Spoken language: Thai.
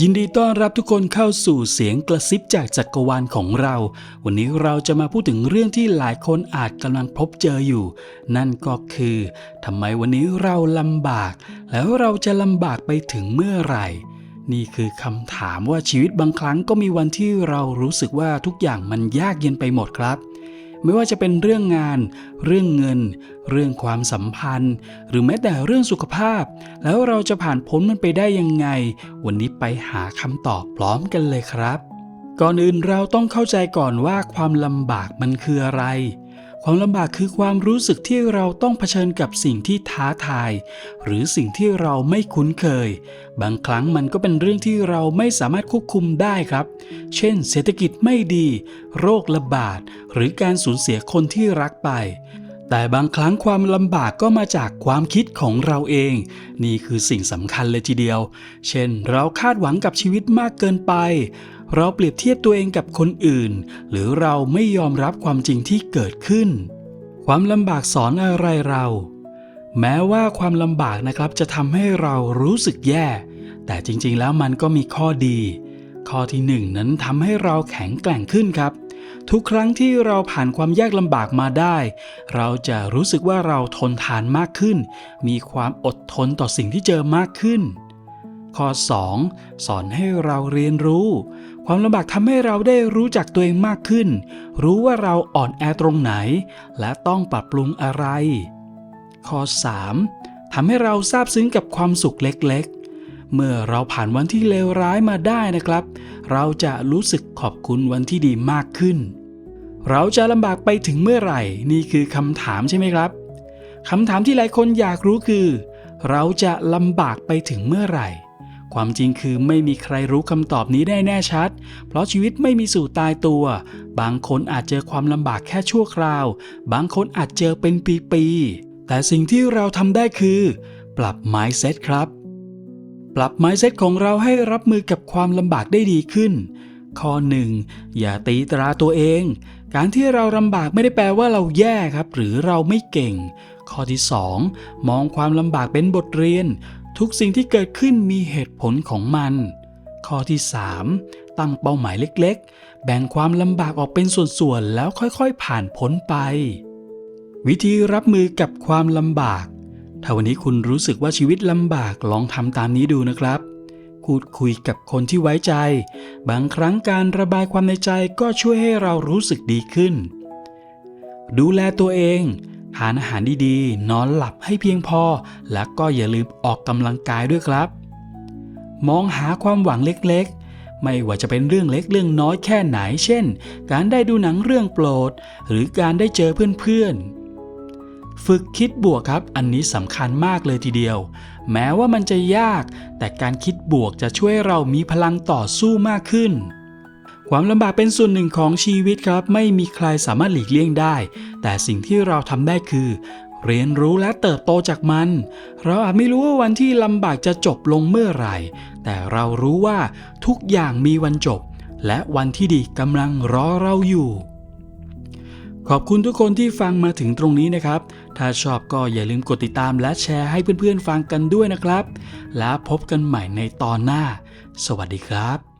ยินดีต้อนรับทุกคนเข้าสู่เสียงกระซิบจากจักรวาลของเรา วันนี้เราจะมาพูดถึงเรื่องที่หลายคนอาจกำลังพบเจออยู่ นั่นก็คือทำไมวันนี้เราลำบาก แล้วเราจะลำบากไปถึงเมื่อไหร่ นี่คือคำถามว่าชีวิตบางครั้งก็มีวันที่เรารู้สึกว่าทุกอย่างมันยากเย็นไปหมดครับ ไม่ว่าจะเป็นเรื่องงาน เรื่องเงิน เรื่องความสัมพันธ์ หรือแม้แต่เรื่องสุขภาพ แล้วเราจะผ่านพ้นมันไปได้ยังไง วันนี้ไปหาคำตอบพร้อมกันเลยครับ ก่อนอื่นเราต้องเข้าใจก่อนว่าความลำบากมันคืออะไร ความลำบากคือความรู้สึกที่เราต้องเผชิญกับสิ่งที่ท้าทาย หรือสิ่งที่เราไม่คุ้นเคย บางครั้งมันก็เป็นเรื่องที่เราไม่สามารถควบคุมได้ครับ เช่น เศรษฐกิจไม่ดี โรคระบาด หรือการสูญเสียคนที่รักไปแต่บางครั้งความลำบากก็มาจากความคิดของเราเอง นี่คือสิ่งสำคัญเลยทีเดียว เช่น เราคาดหวังกับชีวิตมากเกินไปเราเปรียบเทียบตัวเองกับคนอื่น หรือเราไม่ยอมรับความจริงที่เกิดขึ้น ความลำบากสอนอะไรเรา แม้ว่าความลำบากนะครับจะทำให้เรารู้สึกแย่ แต่จริงๆแล้วมันก็มีข้อดี ข้อที่หนึ่งนั้นทำให้เราแข็งแกร่งขึ้นครับ ทุกครั้งที่เราผ่านความยากลำบากมาได้ เราจะรู้สึกว่าเราทนทานมากขึ้น มีความอดทนต่อสิ่งที่เจอมากขึ้นข้อ 2 สอนให้เราเรียนรู้ ความลำบากทำให้เราได้รู้จักตัวเองมากขึ้น รู้ว่าเราอ่อนแอตรงไหน และต้องปรับปรุงอะไร ข้อ 3. ทำให้เราซาบซึ้งกับความสุขเล็กๆ เมื่อเราผ่านวันที่เลวร้ายมาได้นะครับ เราจะรู้สึกขอบคุณวันที่ดีมากขึ้น เราจะลำบากไปถึงเมื่อไหร่ นี่คือคำถามใช่ไหมครับคำถามที่หลายคนอยากรู้คือ เราจะลำบากไปถึงเมื่อไหร่ ความจริงคือไม่มีใครรู้คำตอบนี้ได้แน่ชัด เพราะชีวิตไม่มีสู่ตายตัว บางคนอาจเจอความลำบากแค่ชั่วคราว บางคนอาจเจอเป็นปีๆ แต่สิ่งที่เราทำได้คือ ปรับ mindset ครับ ปรับ mindset ของเราให้รับมือกับความลำบากได้ดีขึ้น ข้อหนึ่งอย่าตีตราตัวเอง การที่เราลำบากไม่ได้แปลว่าเราแย่ครับ หรือเราไม่เก่ง ข้อที่ 2 มองความลำบากเป็นบทเรียน ทุกสิ่งที่เกิดขึ้นมีเหตุผลของมัน ข้อที่ 3 ตั้งเป้าหมายเล็กๆ แบ่งความลำบากออกเป็นส่วนๆ แล้วค่อยๆ ผ่านพ้นไป วิธีรับมือกับความลำบาก ถ้าวันนี้คุณรู้สึกว่าชีวิตลำบากลองทำตามนี้ดูนะครับพูดคุยกับคนที่ไว้ใจ บางครั้งการระบายความในใจก็ช่วยให้เรารู้สึกดีขึ้น ดูแลตัวเอง ทานอาหารดีๆ นอนหลับให้เพียงพอ และก็อย่าลืมออกกำลังกายด้วยครับ มองหาความหวังเล็กๆ ไม่ว่าจะเป็นเรื่องเล็กเรื่องน้อยแค่ไหน เช่น การได้ดูหนังเรื่องโปรด หรือการได้เจอเพื่อนๆฝึกคิดบวกครับ อันนี้สำคัญมากเลยทีเดียว แม้ว่ามันจะยาก แต่การคิดบวกจะช่วยเรามีพลังต่อสู้มากขึ้น ความลำบากเป็นส่วนหนึ่งของชีวิตครับ ไม่มีใครสามารถหลีกเลี่ยงได้ แต่สิ่งที่เราทำได้คือ เรียนรู้และเติบโตจากมัน เราอาจไม่รู้ว่าวันที่ลำบากจะจบลงเมื่อไหร่ แต่เรารู้ว่าทุกอย่างมีวันจบ และวันที่ดีกำลังรอเราอยู่ ขอบคุณทุกคนที่ฟังมาถึงตรงนี้นะครับ ถ้าชอบก็อย่าลืมกดติดตามและแชร์ให้เพื่อนๆฟังกันด้วยนะครับ แล้วพบกันใหม่ในตอนหน้า สวัสดีครับ